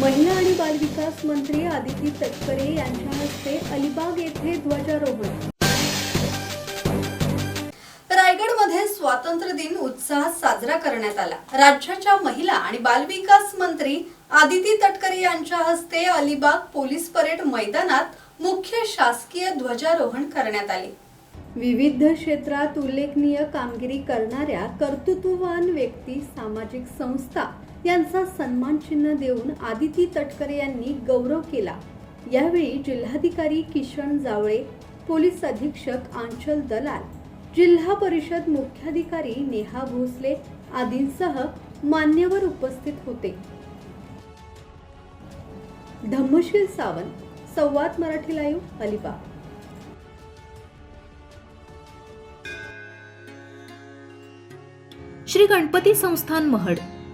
महिला आणि बालविकास मंत्री आदिती तटकरे यांच्या हस्ते अलिबाग येथे ध्वजारोहण. रायगडमध्ये स्वातंत्र्य दिन उत्साहात साजरा करण्यात आला. राज्याच्या महिला आणि बालविकास मंत्री आदिती तटकरे यांच्या हस्ते अलिबाग पोलीस परेड मैदानात मुख्य शासकीय ध्वजारोहण करण्यात आले. विविध क्षेत्रात उल्लेखनीय कामगिरी करणाऱ्या कर्तृत्ववान व्यक्ती सामाजिक संस्था यांचा सन्मान चिन्ह देऊन आदिती तटकरे यांनी गौरव केला. यावेळी जिल्हाधिकारी किशन जावळे पोलीस अधीक्षक आंचल दलाल जिल्हा परिषद मुख्याधिकारी नेहा भोसले आदींसह मान्यवर उपस्थित होते. धम्मशील सावंत संवाद मराठी लाईव्ह अलिबाग. श्री गणपती संस्थान महड.